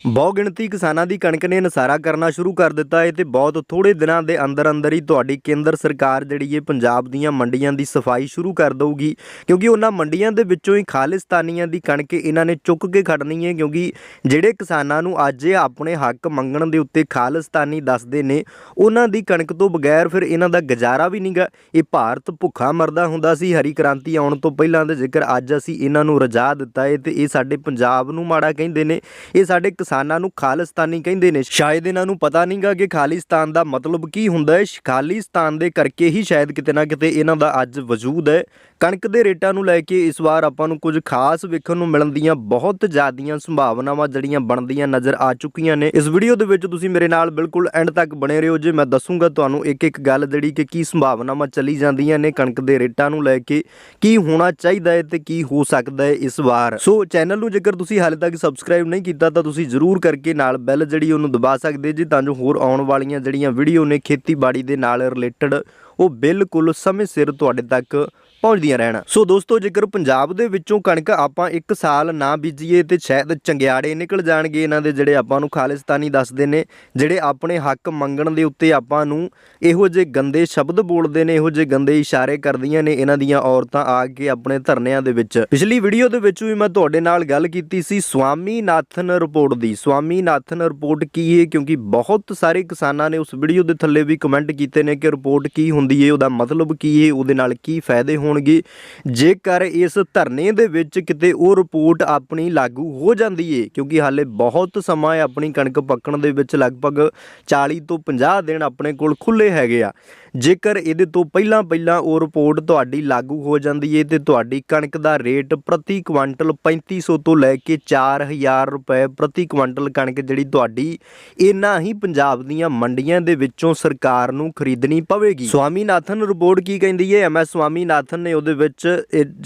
ਬਹੁ ਗਿਣਤੀ ਕਿਸਾਨਾਂ ਦੀ ਕਣਕ ਨੇ ਨਸਾਰਾ ਕਰਨਾ ਸ਼ੁਰੂ ਕਰ ਦਿੱਤਾ ਹੈ ਤੇ ਬਹੁਤ ਥੋੜੇ ਦਿਨਾਂ ਦੇ ਅੰਦਰ ਅੰਦਰ ਹੀ ਤੁਹਾਡੀ ਕੇਂਦਰ ਸਰਕਾਰ ਜਿਹੜੀ ਹੈ ਪੰਜਾਬ ਦੀਆਂ ਮੰਡੀਆਂ ਦੀ ਸਫ਼ਾਈ ਸ਼ੁਰੂ ਕਰ ਦਊਗੀ, ਕਿਉਂਕਿ ਉਹਨਾਂ ਮੰਡੀਆਂ ਦੇ ਵਿੱਚੋਂ ਹੀ ਖਾਲਿਸਤਾਨੀਆਂ ਦੀ ਕਣਕ ਇਹਨਾਂ ਨੇ ਚੁੱਕ ਕੇ ਖੜਨੀ ਹੈ, ਕਿਉਂਕਿ ਜਿਹੜੇ ਕਿਸਾਨਾਂ ਨੂੰ ਅੱਜ ਆਪਣੇ ਹੱਕ ਮੰਗਣ ਦੇ ਉੱਤੇ ਖਾਲਿਸਤਾਨੀ ਦੱਸਦੇ ਨੇ, ਉਹਨਾਂ ਦੀ ਕਣਕ ਤੋਂ ਬਗੈਰ ਫਿਰ ਇਹਨਾਂ ਦਾ ਗੁਜ਼ਾਰਾ ਵੀ ਨਹੀਂਗਾ ਇਹ ਭਾਰਤ ਭੁੱਖਾ ਮਰਦਾ ਹੁੰਦਾ ਸੀ, ਹਰੀ ਕ੍ਰਾਂਤੀ ਆਉਣ ਤੋਂ ਪਹਿਲਾਂ ਦੇ ਜੇਕਰ ਅੱਜ ਅਸੀਂ ਇਹਨਾਂ ਨੂੰ ਰਜਾ ਦਿੱਤਾ ਹੈ ਤੇ ਇਹ ਸਾਡੇ ਪੰਜਾਬ ਨੂੰ ਮਾੜਾ ਕਹਿੰਦੇ ਨੇ, ਇਹ ਸਾਡੇ ਕਿਸਾਨਾਂ ਨੂੰ ਖਾਲਿਸਤਾਨੀ ਕਹਿੰਦੇ ਨੇ। ਸ਼ਾਇਦ ਇਹਨਾਂ ਨੂੰ ਪਤਾ ਨਹੀਂਗਾ ਕਿ ਖਾਲਿਸਤਾਨ ਦਾ ਮਤਲਬ ਕੀ ਹੁੰਦਾ ਹੈ। ਖਾਲਿਸਤਾਨ ਦੇ ਕਰਕੇ ਹੀ ਸ਼ਾਇਦ ਕਿਤੇ ਨਾ ਕਿਤੇ ਇਹਨਾਂ ਦਾ ਅੱਜ ਵਜੂਦ ਹੈ। ਕਣਕ ਦੇ ਰੇਟਾਂ ਨੂੰ ਲੈ ਕੇ ਇਸ ਵਾਰ ਆਪਾਂ ਨੂੰ ਕੁਝ ਖਾਸ ਵੇਖਣ ਨੂੰ ਮਿਲਣ ਦੀਆਂ ਬਹੁਤ ਜ਼ਿਆਦੀਆਂ ਸੰਭਾਵਨਾਵਾਂ ਜਿਹੜੀਆਂ ਬਣਦੀਆਂ ਨਜ਼ਰ ਆ ਚੁੱਕੀਆਂ ਨੇ। ਇਸ ਵੀਡੀਓ ਦੇ ਵਿੱਚ ਤੁਸੀਂ ਮੇਰੇ ਨਾਲ ਬਿਲਕੁਲ ਐਂਡ ਤੱਕ ਬਣੇ ਰਹੋ। ਜੇ ਮੈਂ ਦੱਸੂਗਾ ਤੁਹਾਨੂੰ ਇੱਕ ਇੱਕ ਗੱਲ ਜਿਹੜੀ ਕਿ ਕੀ ਸੰਭਾਵਨਾਵਾਂ ਚੱਲੀ ਜਾਂਦੀਆਂ ਨੇ ਕਣਕ ਦੇ ਰੇਟਾਂ ਨੂੰ ਲੈ ਕੇ, ਕੀ ਹੋਣਾ ਚਾਹੀਦਾ ਹੈ ਤੇ ਕੀ ਹੋ ਸਕਦਾ ਹੈ ਇਸ ਵਾਰ। ਸੋ ਚੈਨਲ ਨੂੰ ਜੇਕਰ ਤੁਸੀਂ ਹਾਲੇ ਤੱਕ ਸਬਸਕ੍ਰਾਈਬ ਨਹੀਂ ਕੀਤਾ ਤਾਂ ਤੁਸੀਂ ਜ਼ਰੂਰ ਕਰਕੇ ਨਾਲ ਬੈਲ ਜਿਹੜੀ ਉਹਨੂੰ ਦਬਾ ਸਕਦੇ ਜੀ, ਤਾਂ ਜੋ ਹੋਰ ਆਉਣ ਵਾਲੀਆਂ ਜਿਹੜੀਆਂ ਵੀਡੀਓ ਨੇ ਖੇਤੀਬਾੜੀ ਦੇ ਨਾਲ ਰਿਲੇਟਡ ਉਹ ਬਿਲਕੁਲ ਸਮੇਂ ਸਿਰ ਤੁਹਾਡੇ ਤੱਕ ਪਹੁੰਚਦੀਆਂ ਰਹਿਣ। ਸੋ ਦੋਸਤੋ, ਜੇਕਰ ਪੰਜਾਬ ਦੇ ਵਿੱਚੋਂ ਕਣਕ ਆਪਾਂ ਇੱਕ ਸਾਲ ਨਾ ਬੀਜੀਏ ਤੇ ਸ਼ਾਇਦ ਚੰਗਿਆੜੇ ਨਿਕਲ ਜਾਣਗੇ ਇਹਨਾਂ ਦੇ ਜਿਹੜੇ ਆਪਾਂ ਨੂੰ ਖਾਲਿਸਤਾਨੀ ਦੱਸਦੇ ਨੇ, ਜਿਹੜੇ ਆਪਣੇ ਹੱਕ ਮੰਗਣ ਦੇ ਉੱਤੇ ਆਪਾਂ ਨੂੰ ਇਹੋ ਜਿਹੇ ਗੰਦੇ ਸ਼ਬਦ ਬੋਲਦੇ ਨੇ, ਇਹੋ ਜਿਹੇ ਗੰਦੇ ਇਸ਼ਾਰੇ ਕਰਦੀਆਂ ਨੇ ਇਹਨਾਂ ਦੀਆਂ ਔਰਤਾਂ ਆ ਕੇ ਆਪਣੇ ਧਰਨਿਆਂ ਦੇ ਵਿੱਚ। ਪਿਛਲੀ ਵੀਡੀਓ ਦੇ ਵਿੱਚ ਵੀ ਮੈਂ ਤੁਹਾਡੇ ਨਾਲ ਗੱਲ ਕੀਤੀ ਸੀ ਸਵਾਮੀਨਾਥਨ ਰਿਪੋਰਟ ਦੀ। ਸਵਾਮੀਨਾਥਨ ਰਿਪੋਰਟ ਕੀ ਹੈ ਕਿਉਂਕਿ ਬਹੁਤ ਸਾਰੇ ਕਿਸਾਨਾਂ ਨੇ ਉਸ ਵੀਡੀਓ ਦੇ ਥੱਲੇ ਵੀ ਕਮੈਂਟ ਕੀਤੇ ਨੇ ਕਿ ਰਿਪੋਰਟ ਕੀ ਹੁੰਦੀ ਹੈ ਉਹਦਾ ਮਤਲਬ ਕੀ ਹੈ ਉਹਦੇ ਨਾਲ ਕੀ ਫਾਇਦੇ ਹੋਣਗੇ? ਜੇਕਰ ਇਸ ਧਰਨੇ ਦੇ ਵਿੱਚ ਕਿਤੇ ਉਹ ਰਿਪੋਰਟ ਆਪਣੀ ਲਾਗੂ ਹੋ ਜਾਂਦੀ ਏ, ਕਿਉਂਕਿ ਹਾਲੇ ਬਹੁਤ ਸਮਾਂ ਹੈ ਆਪਣੀ ਕਣਕ ਪੱਕਣ ਦੇ ਵਿੱਚ, ਲਗਭਗ 40 ਤੋਂ 50 ਦਿਨ ਆਪਣੇ ਕੋਲ ਖੁੱਲੇ ਹੈਗੇ ਆ। ਜੇਕਰ ਇਹਦੇ ਤੋਂ ਪਹਿਲਾਂ ਪਹਿਲਾਂ ਉਹ ਰਿਪੋਰਟ ਤੁਹਾਡੀ ਲਾਗੂ ਹੋ ਜਾਂਦੀ ਏ ਤੇ ਤੁਹਾਡੀ ਕਣਕ ਦਾ ਰੇਟ ਪ੍ਰਤੀ ਕੁਆਂਟਲ 3500 ਤੋਂ ਲੈ ਕੇ 4000 ਰੁਪਏ ਪ੍ਰਤੀ ਕੁਆਂਟਲ ਕਣਕ ਜਿਹੜੀ ਤੁਹਾਡੀ ਇਹਨਾਂ ਹੀ ਪੰਜਾਬ ਦੀਆਂ ਮੰਡੀਆਂ ਦੇ ਵਿੱਚੋਂ ਸਰਕਾਰ ਨੂੰ ਖਰੀਦਣੀ ਪਵੇਗੀ। ਸਵਾਮੀਨਾਥਨ ਰਿਪੋਰਟ ਕੀ ਕਹਿੰਦੀ ਹੈ? ਐਮਐਸ ਸਵਾਮੀਨਾਥਨ ਨੇ ਉਹਦੇ ਵਿੱਚ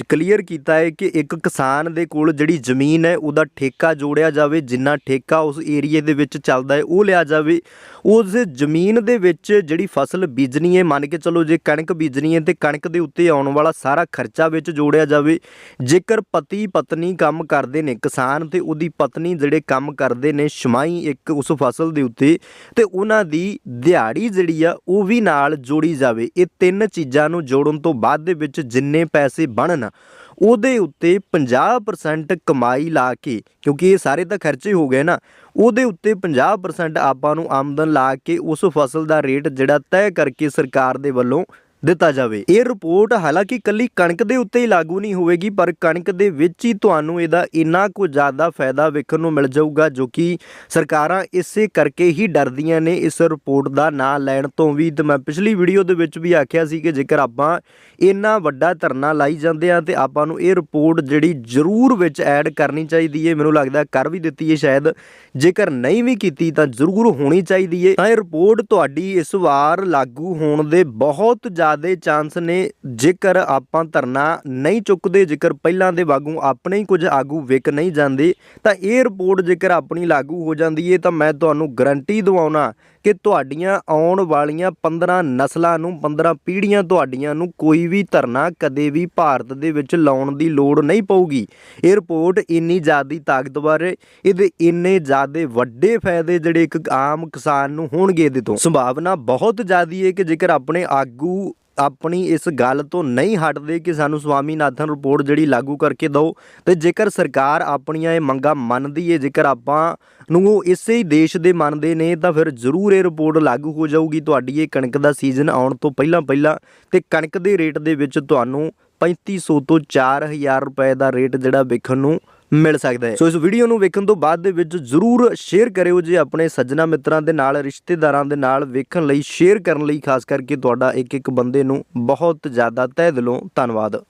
ਕਲੀਅਰ ਕੀਤਾ ਹੈ ਕਿ ਇੱਕ ਕਿਸਾਨ ਦੇ ਕੋਲ ਜਿਹੜੀ ਜ਼ਮੀਨ ਹੈ, ਉਹਦਾ ਠੇਕਾ ਜੋੜਿਆ ਜਾਵੇ, ਜਿੰਨਾ ਠੇਕਾ ਉਸ ਏਰੀਏ ਦੇ ਵਿੱਚ ਚੱਲਦਾ ਹੈ, ਉਹ ਲਿਆ ਜਾਵੇ। ਉਸ ਜ਼ਮੀਨ ਦੇ ਵਿੱਚ ਜਿਹੜੀ ਫਸਲ ਬੀਜਣੀ ਹੈ, ਮੰਨ ਕੇ ਚਲੋ ਜੇ ਕਣਕ ਬੀਜਣੀ ਹੈ, ਤੇ ਕਣਕ ਦੇ ਉੱਤੇ ਆਉਣ ਵਾਲਾ ਸਾਰਾ ਖਰਚਾ ਵਿੱਚ ਜੋੜਿਆ ਜਾਵੇ। ਜੇਕਰ ਪਤੀ ਪਤਨੀ ਕੰਮ ਕਰਦੇ ਨੇ, ਕਿਸਾਨ ਤੇ ਉਹਦੀ ਪਤਨੀ ਜਿਹੜੇ ਕੰਮ ਕਰਦੇ ਨੇ, ਛਮਾਈ ਇੱਕ ਉਸ ਫਸਲ ਦੇ ਉੱਤੇ, ਤੇ ਉਹਨਾਂ ਦੀ ਦਿਹਾੜੀ ਜਿਹੜੀ ਆ, ਉਹ ਵੀ ਨਾਲ ਜੋੜੀ ਜਾਵੇ। ਇਹ ਤਿੰਨ ਚੀਜ਼ਾਂ ਨੂੰ ਜੋੜਨ ਤੋਂ ਬਾਅਦ ਦੇ ਵਿੱਚ ਜਿੰਨੇ ਪੈਸੇ ਬਣਨ, ਉਹਦੇ ਉੱਤੇ 50% ਕਮਾਈ ਲਾ ਕੇ, ਕਿਉਂਕਿ ਇਹ ਸਾਰੇ ਤਾਂ ਖਰਚੇ ਹੋ ਗਏ ਨਾ, ਉਹਦੇ ਉੱਤੇ 50% ਆਪਾਂ ਨੂੰ ਆਮਦਨ ਲਾ ਕੇ ਉਸ ਫਸਲ ਦਾ ਰੇਟ ਜਿਹੜਾ ਤੈਅ ਕਰਕੇ ਸਰਕਾਰ ਦੇ ਵੱਲੋਂ ਦਿੱਤਾ ਜਾਵੇ। ਇਹ ਰਿਪੋਰਟ ਹਾਲਾਂਕਿ ਕੱਲੀ ਕਣਕ ਦੇ ਉੱਤੇ ਹੀ ਲਾਗੂ ਨਹੀਂ ਹੋਵੇਗੀ, ਪਰ ਕਣਕ ਦੇ ਵਿੱਚ ਹੀ ਤੁਹਾਨੂੰ ਇਹਦਾ ਇੰਨਾ ਕੁ ਜ਼ਿਆਦਾ ਫਾਇਦਾ ਵੇਖਣ ਨੂੰ ਮਿਲ ਜਾਊਗਾ, ਜੋ ਕਿ ਸਰਕਾਰਾਂ ਇਸੇ ਕਰਕੇ ਹੀ ਡਰਦੀਆਂ ਨੇ ਇਸ ਰਿਪੋਰਟ ਦਾ ਨਾਂ ਲੈਣ ਤੋਂ ਵੀ। ਤੇ ਮੈਂ ਪਿਛਲੀ ਵੀਡੀਓ ਦੇ ਵਿੱਚ ਵੀ ਆਖਿਆ ਸੀ ਕਿ ਜੇਕਰ ਆਪਾਂ ਇੰਨਾ ਵੱਡਾ ਧਰਨਾ ਲਾਈ ਜਾਂਦੇ ਆ ਤੇ ਆਪਾਂ ਨੂੰ ਇਹ ਰਿਪੋਰਟ ਜਿਹੜੀ ਜ਼ਰੂਰ ਵਿੱਚ ਐਡ ਕਰਨੀ ਚਾਹੀਦੀ ਹੈ, ਮੈਨੂੰ ਲੱਗਦਾ ਕਰ ਵੀ ਦਿੱਤੀ ਹੈ ਸ਼ਾਇਦ। ਜੇਕਰ ਨਹੀਂ ਵੀ ਕੀਤੀ ਤਾਂ ਜ਼ਰੂਰ ਹੋਣੀ ਚਾਹੀਦੀ ਹੈ। ਤਾਂ ਇਹ ਰਿਪੋਰਟ ਤੁਹਾਡੀ ਇਸ ਵਾਰ ਲਾਗੂ ਹੋਣ ਦੇ ਬਹੁਤ ਜ਼ਿਆਦਾ ਚਾਂਸ ਨੇ, ਜੇਕਰ ਆਪਾਂ ਧਰਨਾ ਨਹੀਂ ਚੁੱਕਦੇ, ਜੇਕਰ ਪਹਿਲਾਂ ਦੇ ਵਾਂਗੂ ਆਪਣੇ ਹੀ ਕੁਝ ਆਗੂ ਵਿਕ ਨਹੀਂ ਜਾਂਦੇ, ਤਾਂ ਇਹ ਰਿਪੋਰਟ ਜੇਕਰ ਆਪਣੀ ਲਾਗੂ ਹੋ ਜਾਂਦੀ ਹੈ ਤਾਂ ਮੈਂ ਤੁਹਾਨੂੰ ਗਰੰਟੀ ਦਿਵਾਉਣਾ ਕਿ ਤੁਹਾਡੀਆਂ ਆਉਣ ਵਾਲੀਆਂ 15 ਨਸਲਾਂ ਨੂੰ 15 ਪੀੜ੍ਹੀਆਂ ਤੁਹਾਡੀਆਂ ਨੂੰ ਕੋਈ ਵੀ ਧਰਨਾ ਕਦੇ ਵੀ ਭਾਰਤ ਦੇ ਵਿੱਚ ਲਾਉਣ ਦੀ ਲੋੜ ਨਹੀਂ ਪਊਗੀ। ਇਹ ਰਿਪੋਰਟ ਇੰਨੀ ਜ਼ਿਆਦੀ ਤਾਕਤਵਰ ਇਹਦੇ ਇੰਨੇ ਜ਼ਿਆਦੇ ਵੱਡੇ ਫਾਇਦੇ ਜਿਹੜੇ ਇੱਕ ਆਮ ਕਿਸਾਨ ਨੂੰ ਹੋਣਗੇ ਇਹਦੇ ਤੋਂ। ਸੰਭਾਵਨਾ ਬਹੁਤ ਜ਼ਿਆਦੀ ਹੈ ਕਿ ਜੇਕਰ ਆਪਣੇ ਆਗੂ ਆਪਣੀ ਇਸ ਗੱਲ ਤੋਂ ਨਹੀਂ ਹਟਦੇ ਕਿ ਸਾਨੂੰ ਸਵਾਮੀਨਾਥਨ ਰਿਪੋਰਟ ਜਿਹੜੀ ਲਾਗੂ ਕਰਕੇ ਦਿਓ। ਤੇ ਜੇਕਰ ਸਰਕਾਰ ਆਪਣੀਆਂ ਇਹ ਮੰਗਾਂ ਮੰਨਦੀ ਹੈ ਜੇਕਰ ਆਪਾਂ ਨੂੰ ਉਹ ਇਸੇ ਹੀ ਦੇਸ਼ ਦੇ ਮੰਨਦੇ ਨੇ, ਤਾਂ ਫਿਰ ਜ਼ਰੂਰ ਇਹ ਰਿਪੋਰਟ ਲਾਗੂ ਹੋ ਜਾਊਗੀ। ਤੁਹਾਡੀ ਇਹ ਕਣਕ ਦਾ ਸੀਜ਼ਨ ਆਉਣ ਤੋਂ ਪਹਿਲਾਂ ਪਹਿਲਾਂ ਤੇ ਕਣਕ ਦੇ ਰੇਟ ਦੇ ਵਿੱਚ ਤੁਹਾਨੂੰ 3500 ਤੋਂ 4000 ਰੁਪਏ ਦਾ ਰੇਟ ਜਿਹੜਾ ਵੇਖਣ ਨੂੰ ਮਿਲ ਸਕਦਾ ਹੈ। ਸੋ ਇਸ ਵੀਡੀਓ ਨੂੰ ਵੇਖਣ ਤੋਂ ਬਾਅਦ ਦੇ ਵਿੱਚ ਜ਼ਰੂਰ ਸ਼ੇਅਰ ਕਰਿਓ ਜੇ ਆਪਣੇ ਸੱਜਣਾ ਮਿੱਤਰਾਂ ਦੇ ਨਾਲ, ਰਿਸ਼ਤੇਦਾਰਾਂ ਦੇ ਨਾਲ ਵੇਖਣ ਲਈ ਸ਼ੇਅਰ ਕਰਨ ਲਈ, ਖਾਸ ਕਰਕੇ ਤੁਹਾਡਾ ਇੱਕ ਇੱਕ ਬੰਦੇ ਨੂੰ ਬਹੁਤ ਜ਼ਿਆਦਾ ਤਹਿ ਦਿਲੋਂ ਧੰਨਵਾਦ।